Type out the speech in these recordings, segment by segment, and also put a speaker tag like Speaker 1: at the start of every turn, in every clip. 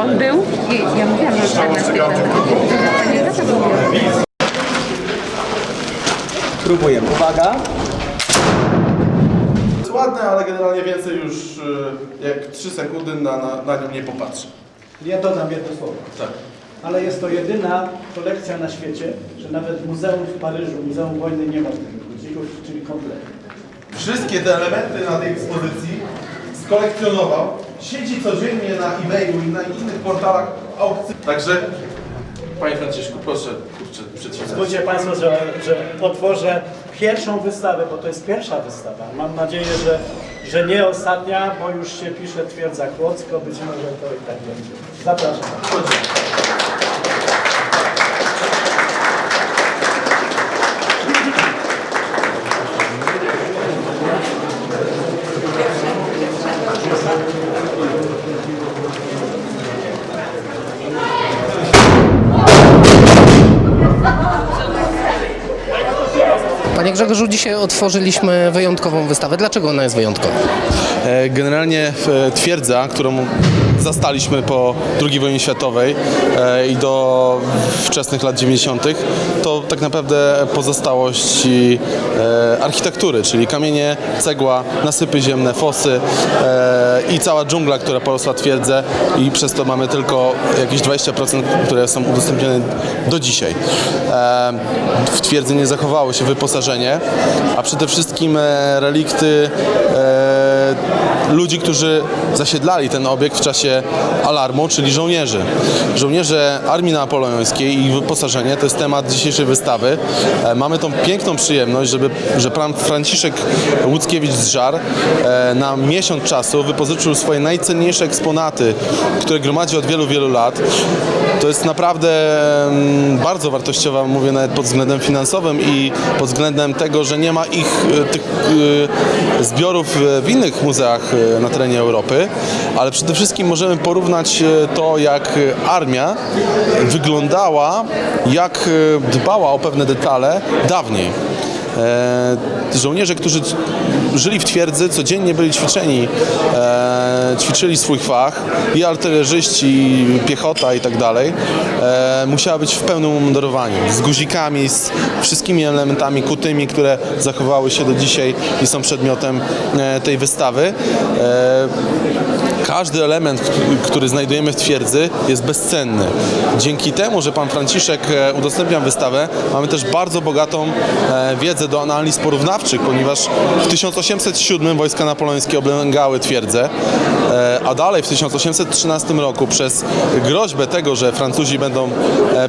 Speaker 1: On był i ja mówiłam, że 14 lat. Pani Agata mówiła.
Speaker 2: Próbujemy. Uwaga.
Speaker 3: Jest ładne, ale generalnie więcej już y, jak 3 sekundy na, na, na nią nie popatrzy.
Speaker 2: Ja dodam jedno słowo.
Speaker 3: Tak.
Speaker 2: Ale jest to jedyna kolekcja na świecie, że nawet muzeum w Paryżu, Muzeum Wojny nie ma tych guzików, czyli komplet.
Speaker 3: Wszystkie te elementy na tej ekspozycji skolekcjonował. Siedzi codziennie na e-mailu i na innych portalach aukcji. Także, Panie Franciszku, proszę, kurczę, przeczytać.
Speaker 2: Pozwólcie Państwo, że, że otworzę pierwszą wystawę, bo to jest pierwsza wystawa. Mam nadzieję, że, że nie ostatnia, bo już się pisze Twierdza Kłodzko, być może to i tak będzie. Zapraszam.
Speaker 4: Grzegorzu, dzisiaj otworzyliśmy wyjątkową wystawę. Dlaczego ona jest wyjątkowa?
Speaker 3: E, Generalnie e, twierdza, którą zastaliśmy po II wojnie światowej e, i do wczesnych lat 90., to tak naprawdę pozostałości architektury, czyli kamienie, cegła, nasypy ziemne, fosy i cała dżungla, która porosła twierdzę i przez to mamy tylko jakieś 20%, które są udostępnione do dzisiaj. W twierdzy nie zachowało się wyposażenie, a przede wszystkim e, relikty e, ludzi, którzy zasiedlali ten obiekt w czasie alarmu, czyli żołnierzy. Żołnierze Armii Napoleońskiej i ich wyposażenie to jest temat dzisiejszej wystawy. E, Mamy tą piękną przyjemność, żeby, że pan Franciszek Łuckiewicz z Żar e, na miesiąc czasu wypożyczył swoje najcenniejsze eksponaty, które gromadzi od wielu, wielu lat. To jest naprawdę bardzo wartościowa, mówię nawet pod względem finansowym i pod względem tego, że nie ma ich e, tych e, zbiorów e, w innych muzeach na terenie Europy, ale przede wszystkim możemy porównać to, jak armia wyglądała, jak dbała o pewne detale dawniej. E, żołnierze, którzy żyli w twierdzy, codziennie byli ćwiczeni, e, ćwiczyli swój fach i artylerzyści, i piechota i tak dalej, e, musiała być w pełnym umundurowaniu, z guzikami, z wszystkimi elementami kutymi, które zachowały się do dzisiaj i są przedmiotem tej wystawy. Każdy element, który znajdujemy w twierdzy jest bezcenny. Dzięki temu, że pan Franciszek e, udostępnia wystawę, mamy też bardzo bogatą e, wiedzę do analiz porównawczych, ponieważ w 1807 wojska napoleońskie oblęgały twierdzę, e, a dalej w 1813 roku przez groźbę tego, że Francuzi będą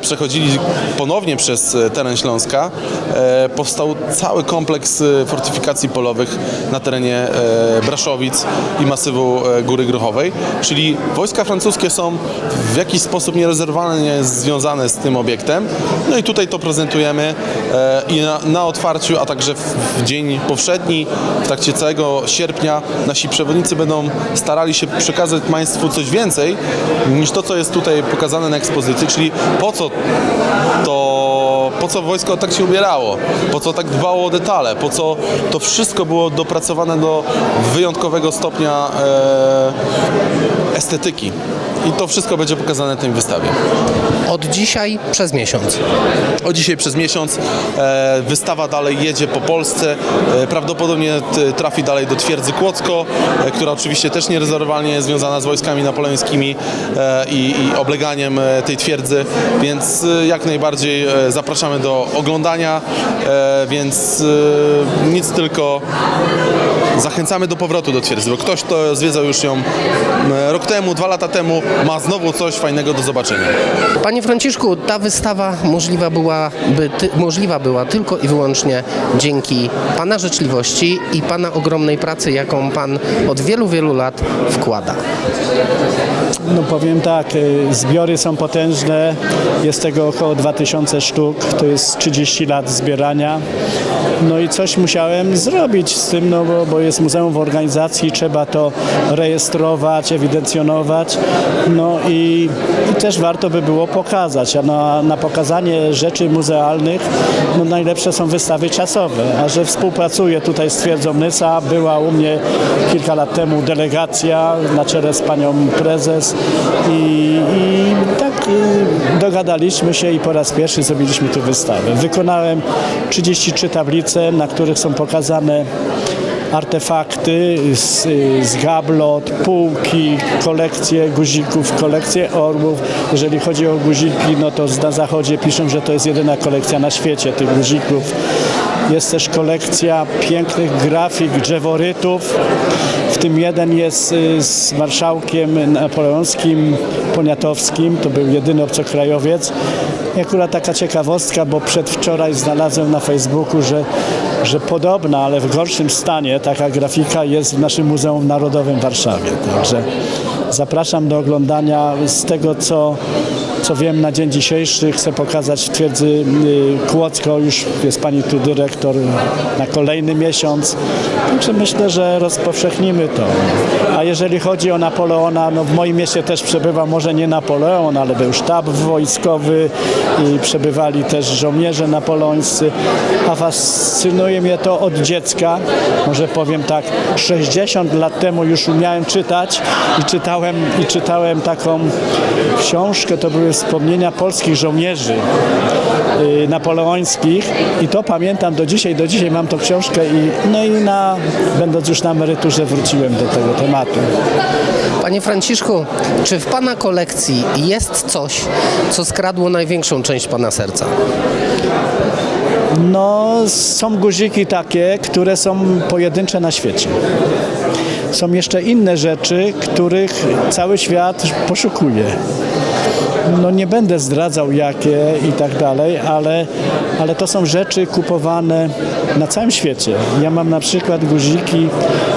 Speaker 3: przechodzili ponownie przez teren Śląska, powstał cały kompleks fortyfikacji polowych na terenie Braszowic i masywu Góry Czyli wojska francuskie są w jakiś sposób nierozerwalnie związane z tym obiektem. No i tutaj to prezentujemy e, i na, na otwarciu, a także w, w dzień powszedni, w trakcie całego sierpnia nasi przewodnicy będą starali się przekazać Państwu coś więcej niż to, co jest tutaj pokazane na ekspozycji, czyli po co to, po co wojsko tak się ubierało, po co tak dbało o detale, po co to wszystko było dopracowane do wyjątkowego stopnia e, estetyki. I to wszystko będzie pokazane na tej wystawie.
Speaker 4: Od dzisiaj przez miesiąc.
Speaker 3: Od dzisiaj przez miesiąc e, wystawa dalej jedzie po Polsce. E, prawdopodobnie trafi dalej do twierdzy Kłodzko, e, która oczywiście też nierozerwalnie jest związana z wojskami napoleońskimi e, i, i obleganiem e, tej twierdzy, więc e, jak najbardziej e, zapraszamy do oglądania, e, więc e, nic tylko zachęcamy do powrotu do twierdzy, bo ktoś, kto zwiedzał już ją e, rok temu, dwa lata temu, ma znowu coś fajnego do zobaczenia.
Speaker 4: Panie Franciszku, ta wystawa możliwa była, by ty, możliwa była tylko i wyłącznie dzięki Pana życzliwości i Pana ogromnej pracy, jaką Pan od wielu, wielu lat wkłada.
Speaker 2: No powiem tak, y, zbiory są potężne, jest tego około 2000 sztuk, to jest 30 lat zbierania. No i coś musiałem zrobić z tym, no bo, bo jest muzeum w organizacji, trzeba to rejestrować, ewidencjonować. No i, i też warto by było pokazać. A na, na pokazanie rzeczy muzealnych no najlepsze są wystawy czasowe. A że współpracuję tutaj z twierdzą Nysa, była u mnie kilka lat temu delegacja na czele z panią prezes i, i tak dogadaliśmy się i po raz pierwszy zrobiliśmy tu wystawę. Wykonałem 33 tablice, na których są pokazane artefakty z, z gablot, półki, kolekcje guzików, kolekcje orłów. Jeżeli chodzi o guziki, no to na zachodzie piszą, że to jest jedyna kolekcja na świecie tych guzików. Jest też kolekcja pięknych grafik, drzeworytów. W tym jeden jest y, z marszałkiem napoleonskim Poniatowskim. To był jedyny obcokrajowiec. I akurat taka ciekawostka, bo przedwczoraj znalazłem na Facebooku, że, że podobna, ale w gorszym stanie taka grafika jest w naszym Muzeum Narodowym w Warszawie. Także zapraszam do oglądania z tego, co, co wiem na dzień dzisiejszy. Chcę pokazać w twierdzy y, Kłodzko. Już jest pani tu dyrektor na kolejny miesiąc. Także myślę, że rozpowszechnimy to. A jeżeli chodzi o Napoleona, no w moim mieście też przebywa może nie Napoleon, ale był sztab wojskowy i przebywali też żołnierze napoleońscy. A fascynuje mnie to od dziecka. Może powiem tak, 60 lat temu już umiałem czytać i czytałem, i czytałem taką książkę, to były wspomnienia polskich żołnierzy y, napoleońskich i to pamiętam do dzisiaj, do dzisiaj mam tą książkę i no i na, będąc już na emeryturze wróciłem do tego tematu.
Speaker 4: Panie Franciszku, czy w Pana kolekcji jest coś, co skradło największą część Pana serca?
Speaker 2: No, są guziki takie, które są pojedyncze na świecie. Są jeszcze inne rzeczy, których cały świat poszukuje. No nie będę zdradzał jakie i tak dalej, ale, ale to są rzeczy kupowane na całym świecie. Ja mam na przykład guziki,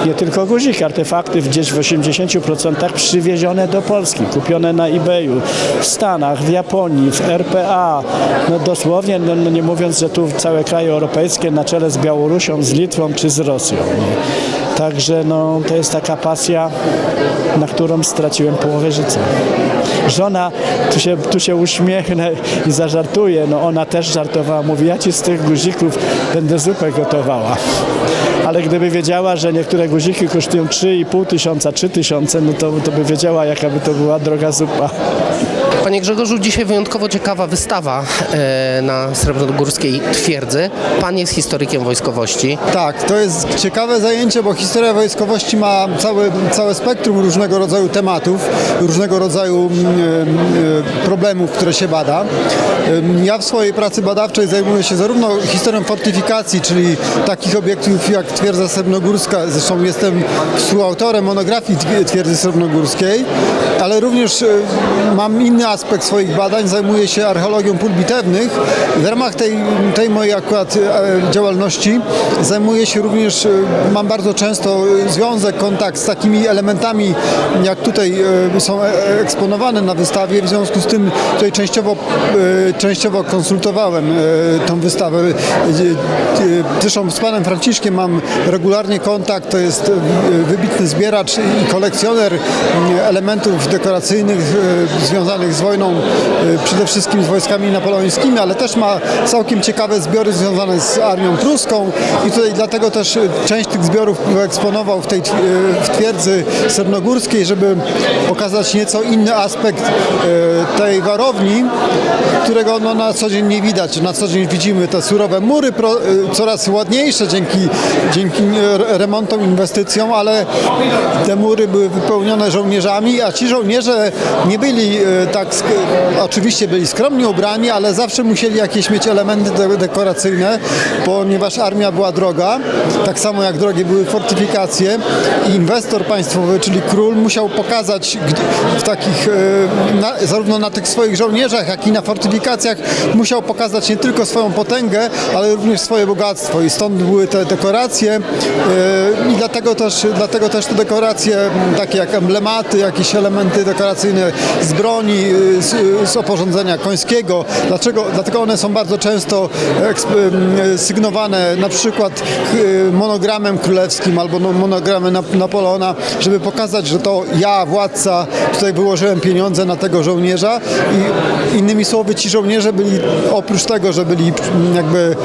Speaker 2: nie tylko guziki, artefakty gdzieś w 80% przywiezione do Polski, kupione na eBayu, w Stanach, w Japonii, w RPA, no dosłownie, no, no nie mówiąc, że tu całe kraje europejskie na czele z Białorusią, z Litwą czy z Rosją. Także no, to jest taka pasja, na którą straciłem połowę życia. Żona, tu się, tu się uśmiechnę i zażartuję, no ona też żartowała, mówi, ja ci z tych guzików będę zupę gotowała. Ale gdyby wiedziała, że niektóre guziki kosztują 3,5 tysiąca, 3 tysiące, no to, to by wiedziała, jaka by to była droga zupa.
Speaker 4: Panie Grzegorzu, dzisiaj wyjątkowo ciekawa wystawa e, na Srebrnogórskiej Twierdzy. Pan jest historykiem wojskowości.
Speaker 5: Tak, to jest ciekawe zajęcie, bo historia wojskowości ma całe, całe spektrum różnego rodzaju tematów, różnego rodzaju mm, e, problemów, które się bada. Ja w swojej pracy badawczej zajmuję się zarówno historią fortyfikacji, czyli takich obiektów jak twierdza srebrnogórska, zresztą jestem współautorem monografii Twi- twierdzy srebrnogórskiej, ale również e, mam inny aspekt swoich badań, zajmuję się archeologią pól bitewnych. W ramach tej, tej mojej akurat e, działalności zajmuję się również, e, mam bardzo często związek, kontakt z takimi elementami, jak tutaj e, są eksponowane na wystawie. W związku z tym tutaj częściowo, częściowo konsultowałem tą wystawę. Zresztą z panem Franciszkiem mam regularnie kontakt. To jest wybitny zbieracz i kolekcjoner m, elementów dekoracyjnych e, związanych z wojną, e, przede wszystkim z wojskami napoleońskimi, ale też ma całkiem ciekawe zbiory związane z armią pruską i tutaj dlatego też e, część tych zbiorów wyeksponował w tej e, w twierdzy srebrnogórskiej, żeby pokazać nieco inny aspekt tej warowni, którego no, na co dzień nie widać. Na co dzień widzimy te surowe mury, coraz ładniejsze dzięki, dzięki remontom, inwestycjom, ale te mury były wypełnione żołnierzami, a ci żołnierze nie byli e, tak, oczywiście byli skromnie ubrani, ale zawsze musieli jakieś mieć elementy de- dekoracyjne, ponieważ armia była droga, tak samo jak drogie były fortyfikacje inwestor państwowy, czyli król, musiał pokazać w takich, e, na, zarówno na tych swoich żołnierzach, jak i na fortyfikacjach, musiał pokazać nie tylko swoją potęgę, ale również swoje bogactwo. I stąd były te dekoracje e, i dlatego też, dlatego też te dekoracje takie jak emblematy, jakieś elementy dekoracyjne z broni, z, z oporządzenia końskiego. Dlaczego? Dlatego one są bardzo często sygnowane na przykład monogramem królewskim albo no- monogramem Nap- Napoleona, żeby pokazać, że to ja, władca, tutaj wyłożyłem pieniądze na tego żołnierza i innymi słowy ci żołnierze byli oprócz tego, że byli jakby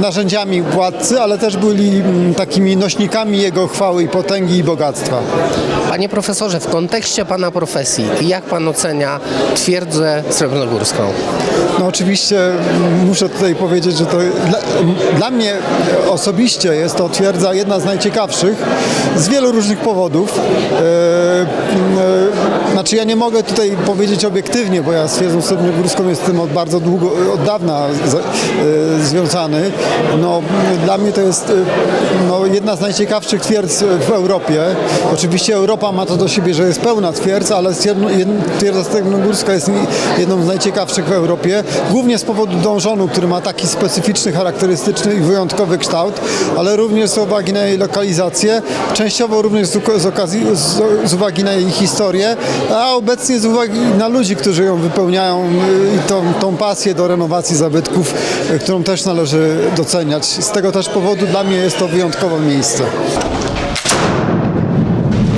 Speaker 5: narzędziami władcy, ale też byli takimi nośnikami jego chwały i potęgi i bogactwa.
Speaker 4: Panie profesorze, w kontekście pana profesji, jak pan ocenia twierdzę srebrnogórską?
Speaker 5: No oczywiście muszę tutaj powiedzieć, że to dla, dla mnie osobiście jest to twierdza jedna z najciekawszych z wielu różnych powodów. E, e, znaczy ja nie mogę tutaj powiedzieć obiektywnie, bo ja z twierdzą srebrnogórską jestem od bardzo długo, od dawna e, związany. No, dla mnie to jest no, jedna z najciekawszych twierdz w Europie. Oczywiście Europa ma to do siebie, że jest pełna twierdz, ale jed- twierdza srebrnogórska jest jedną z najciekawszych w Europie. Głównie z powodu dążonu, który ma taki specyficzny, charakterystyczny i wyjątkowy kształt, ale również z uwagi na jej lokalizację, częściowo również z, okazji, z, z uwagi na jej historię, a obecnie z uwagi na ludzi, którzy ją wypełniają y, i tą, tą pasję do renowacji zabytków, y, którą też należy doceniać. Z tego też powodu dla mnie jest to wyjątkowe miejsce.